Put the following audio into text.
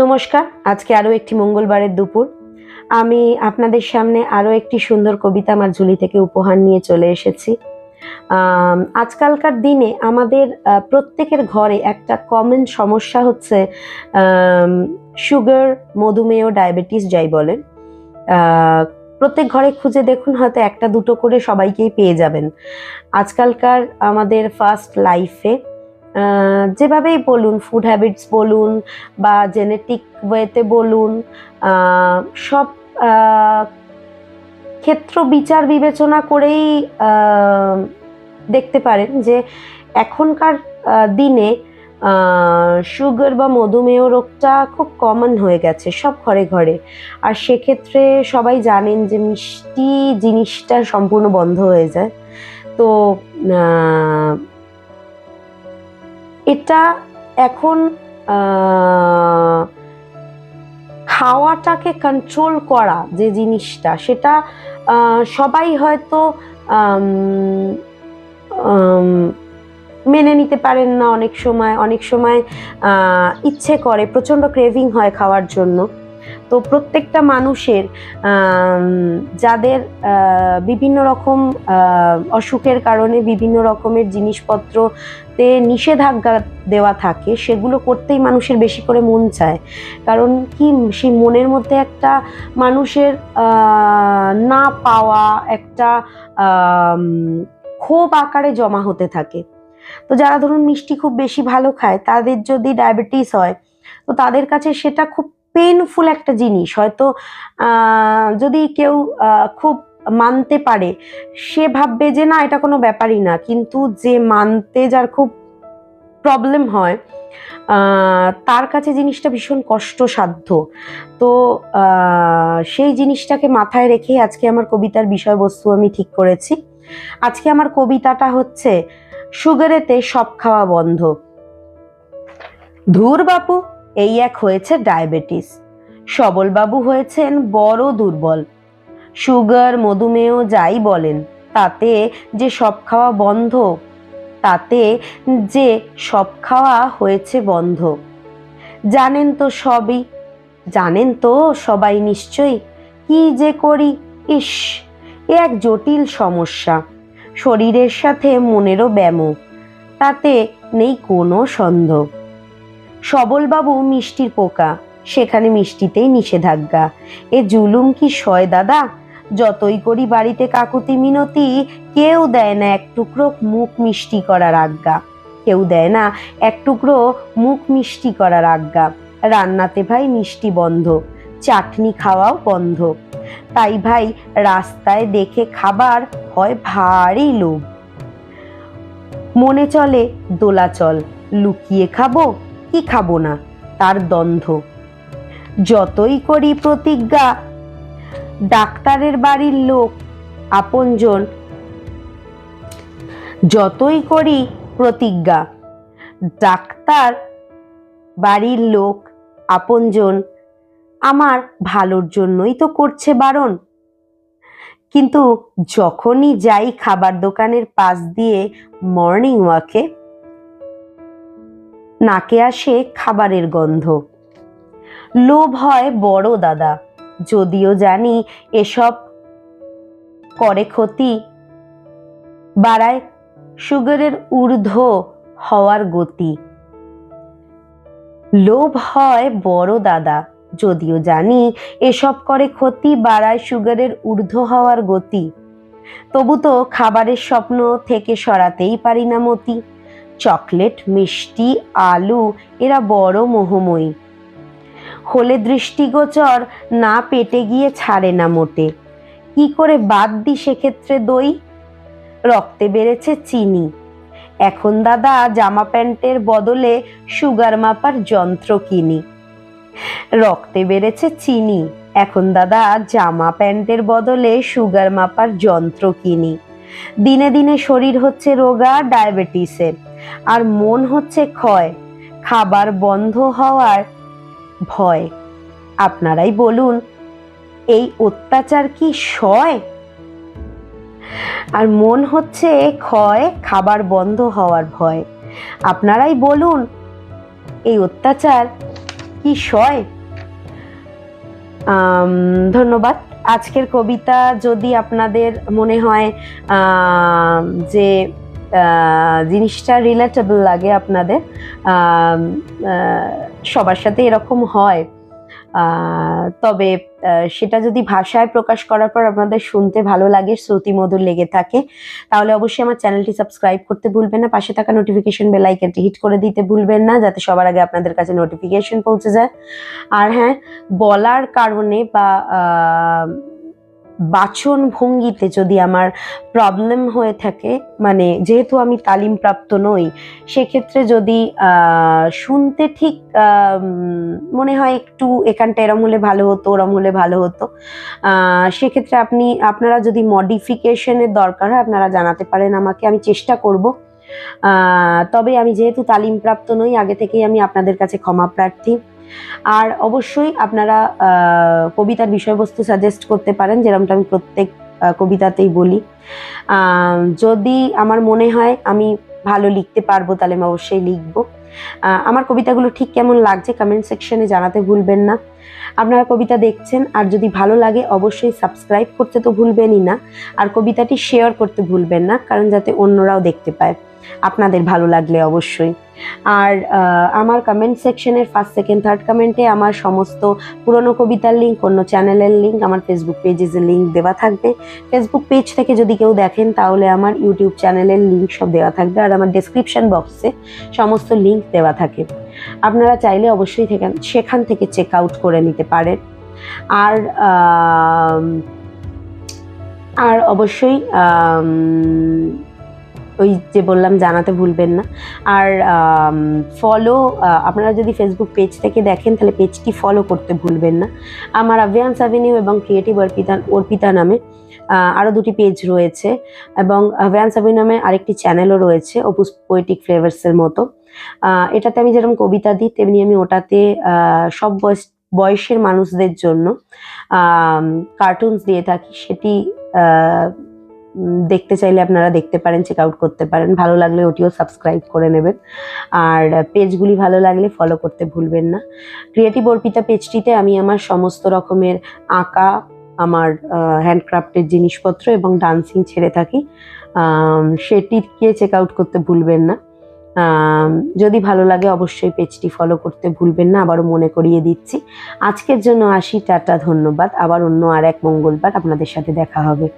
নমস্কার, আজকে আরও একটি মঙ্গলবারের দুপুর। আমি আপনাদের সামনে আরও একটি সুন্দর কবিতা আমার ঝুলি থেকে উপহার নিয়ে চলে এসেছি। আজকালকার দিনে আমাদের প্রত্যেকের ঘরে একটা কমন সমস্যা হচ্ছে সুগার মধুমেহ ডায়াবেটিস যাই বলেন। প্রত্যেক ঘরে খুঁজে দেখুন হয়তো একটা দুটো করে সবাইকেই পেয়ে যাবেন। আজকালকার আমাদের ফার্স্ট লাইফে যেভাবেই বলুন ফুড হ্যাবিটস বলুন বা জেনেটিক ওয়েতে বলুন সব ক্ষেত্র বিচার বিবেচনা করেই দেখতে পারেন যে এখনকার দিনে সুগার বা মধুমেহ রোগটা খুব কমন হয়ে গেছে সব ঘরে ঘরে। আর সেক্ষেত্রে সবাই জানেন যে মিষ্টি জিনিসটা সম্পূর্ণ বন্ধ হয়ে যায়। তো এটা এখন খাওয়াটাকে কন্ট্রোল করা যে জিনিসটা, সেটা সবাই হয়তো মেনে নিতে পারেন না অনেক সময়। অনেক সময় ইচ্ছে করে, প্রচণ্ড ক্রেভিং হয় খাওয়ার জন্য। তো প্রত্যেকটা মানুষের যাদের বিভিন্ন রকম অসুখের কারণে বিভিন্ন রকমের জিনিসপত্রতে নিষেধাজ্ঞা দেওয়া থাকে, সেগুলো করতেই মানুষের বেশি করে মন চায়। কারণ কি, সেই মনের মধ্যে একটা মানুষের না পাওয়া একটা ক্ষোভ আকারে জমা হতে থাকে। তো যারা ধরুন মিষ্টি খুব বেশি ভালো খায়, তাদের যদি ডায়াবেটিস হয়, তো তাদের কাছে সেটা খুব পেনফুল একটা জিনিস। হয়তো যদি কেউ খুব মানতে পারে, সে ভাববে যে না, এটা কোনো ব্যাপারই না। কিন্তু যে মানতে যার খুব প্রবলেম হয় তার কাছে জিনিসটা ভীষণ কষ্টসাধ্য। তো সেই জিনিসটাকে মাথায় রেখে আজকে আমার কবিতার বিষয়বস্তু আমি ঠিক করেছি। আজকে আমার কবিতাটা হচ্ছে, সুগারেতে সব খাওয়া বন্ধ। ধুর বাপু এই এক হয়েছে ডায়াবেটিস। সবলবাবু হয়েছেন বড় দুর্বল। সুগার, মধুমেহ যাই বলেন, তাতে যে সব খাওয়া বন্ধ, তাতে যে সব খাওয়া হয়েছে বন্ধ। জানেন তো সবই, জানেন তো সবাই নিশ্চয়ই, কি যে করি, ইস, এ এক জটিল সমস্যা। শরীরের সাথে মনেরও ব্যামো, তাতে নেই কোনো সন্দেহ। সবলবাবু মিষ্টির পোকা, সেখানে মিষ্টিতেই নিষেধাজ্ঞা। এ জুলুম কি সয় দাদা? যতই করি বাড়িতে কাকুতি মিনতি, কেউ দেয় না এক টুকরো মুখ মিষ্টি করার আজ্ঞা। কেউ দেয় না এক টুকরো মুখ মিষ্টি করার আজ্ঞা। রান্নাতে ভাই মিষ্টি বন্ধ, চাটনি খাওয়াও বন্ধ। তাই ভাই রাস্তায় দেখে খাবার হয় ভারী লোভ। মনে চলে দোলাচল, লুকিয়ে খাব কি খাব না? তার দ্বন্দ্ব। যতই করি প্রতিজ্ঞা, ডাক্তারের বাড়ির লোক, আপনজন। যতই করি প্রতিজ্ঞা, ডাক্তার বাড়ির লোক, আপনজন। আমার ভালোর জন্যই তো করছে বারণ। কিন্তু যখনই যাই খাবার দোকানের পাশ দিয়ে মর্নিং ওয়াকে নাকে আসে খাবারের গন্ধ। লোভ হয় বড় দাদা, যদিও জানি এসব করে ক্ষতি। বাড়ায় সুগারের ঊর্ধ্ব হওয়ার গতি। লোভ হয় বড় দাদা, যদিও জানি এসব করে ক্ষতি, বাড়ায় সুগারের ঊর্ধ্ব হওয়ার গতি। তবু তো খাবারের স্বপ্ন থেকে সরাতেই পারি না মতি। চকলেট, মিষ্টি, আলু, এরা বড় মোহময়ী। হলে দৃষ্টিগোচর, না পেটে গিয়ে ছাড়ে না মোটে। কি করে বাদ দি সেক্ষেত্রে দই? রক্তে বেড়েছে চিনি। এখন দাদা জামা প্যান্টের বদলে সুগার মাপার যন্ত্র কিনি। রক্তে বেড়েছে চিনি। এখন দাদা জামা প্যান্টের বদলে সুগার মাপার যন্ত্র কিনি। দিনে দিনে শরীর হচ্ছে রোগা ডায়াবেটিসে আর মন হচ্ছে ক্ষয়, খাবার বন্ধ হওয়ার ভয়। আপনারাই বলুন, এই অত্যাচার কি সয়? আর মন হচ্ছে ক্ষয়, খাবার বন্ধ হওয়ার ভয়। আপনারাই বলুন, এই অত্যাচার কি সয়? ধন্যবাদ। আজকের কবিতা যদি আপনাদের মনে হয় যে জিনিসটা রিলেটেবল লাগে আপনাদের। সবার সাথে এরকম হয়। তবে সেটা যদি ভাষায় প্রকাশ করার পর আপনাদের শুনতে ভালো লাগে, শ্রুতিমধুর লেগে থাকে, তাহলে অবশ্যই আমার চ্যানেলটি সাবস্ক্রাইব করতে ভুলবেন না। পাশে থাকা নোটিফিকেশন বেল আইকনটি হিট করে দিতে ভুলবেন না, যাতে সবার আগে আপনাদের কাছে নোটিফিকেশন পৌঁছে যায়। আর হ্যাঁ বলার কারণে বা বাচন ভঙ্গিতে যদি আমার প্রবলেম হয়ে থাকে মানে যেহেতু আমি তালিমপ্রাপ্ত নই, সেক্ষেত্রে যদি শুনতে ঠিক মনে হয় একটু এখানটা এরম হলে ভালো হতো, ওরম হলে ভালো হতো সেক্ষেত্রে আপনি, আপনারা যদি মডিফিকেশনের দরকার হয়, আপনারা জানাতে পারেন আমাকে, আমি চেষ্টা করব। তবে আমি যেহেতু তালিমপ্রাপ্ত নই, আগে থেকেই আমি আপনাদের কাছে ক্ষমা প্রার্থী। আর অবশ্যই আপনারা কবিতার বিষয়বস্তু সাজেস্ট করতে পারেন যেরকমটা আমি প্রত্যেক কবিতাতেই বলি। যদি আমার মনে হয় আমি ভালো লিখতে পারব, তাহলে আমি অবশ্যই লিখব। আমার কবিতাগুলো ঠিক কেমন লাগছে কমেন্ট সেকশনে জানাতে ভুলবেন না। আপনারা কবিতা দেখছেন, আর যদি ভালো লাগে অবশ্যই সাবস্ক্রাইব করতে তো ভুলবেনই না, আর কবিতাটি শেয়ার করতে ভুলবেন না, কারণ যাতে অন্যরাও দেখতে পায়। আপনাদের ভালো লাগলে অবশ্যই। আর আমার কমেন্ট সেকশনের ফার্স্ট সেকেন্ড থার্ড কমেন্টে আমার সমস্ত পুরনো কবিতার লিঙ্ক অন্য চ্যানেলের লিঙ্ক আমার ফেসবুক পেজের লিঙ্ক দেওয়া থাকবে। ফেসবুক পেজ থেকে যদি কেউ দেখেন, তাহলে আমার ইউটিউব চ্যানেলের লিঙ্ক সব দেওয়া থাকবে, আর আমার ডেসক্রিপশন বক্সে সমস্ত লিঙ্ক দেওয়া থাকে। আপনারা চাইলে অবশ্যই সেখান থেকে চেক আউট করে নিতে পারেন। আর আর অবশ্যই ওই যে বললাম, জানাতে ভুলবেন না। আর ফলো আপনারা যদি ফেসবুক পেজ থেকে দেখেন, তাহলে পেজটি ফলো করতে ভুলবেন না। আমার অ্যাভিয়ান্স অ্যাভিনিউ এবং ক্রিয়েটিভ অর্পিতা অর্পিতা নামে আরও দুটি পেজ রয়েছে। এবং অ্যাভিয়ান্স অ্যাভিনিউ নামে আরেকটি চ্যানেলও রয়েছে অপুস পোয়েটিক ফ্লেভার্সের মতো। এটাতে আমি যেরকম কবিতা দিই, তেমনি আমি ওটাতে সব বয়স, বয়সের মানুষদের জন্য কার্টুনস দিয়ে থাকি। সেটি দেখতে চাইলে আপনারা দেখতে পারেন চেক আউট করতে পারেন। ভালো লাগলে ওটিও সাবস্ক্রাইব করে নেবেন। আর পেজগুলি ভালো লাগলে ফলো করতে ভুলবেন না। ক্রিয়েটিভ অর্পিতা পেজটিতে আমি আমার সমস্ত রকমের আঁকা, আমার হ্যান্ডক্রাফটের জিনিসপত্র এবং ডান্সিং ছেড়ে থাকি। সেটিকে চেক আউট করতে ভুলবেন না। যদি ভালো লাগে অবশ্যই পেজটি ফলো করতে ভুলবেন না, আবারও মনে করিয়ে দিচ্ছি। আজকের জন্য আসি, টাটা, ধন্যবাদ। আবার অন্য আর এক মঙ্গলবার আপনাদের সাথে দেখা হবে।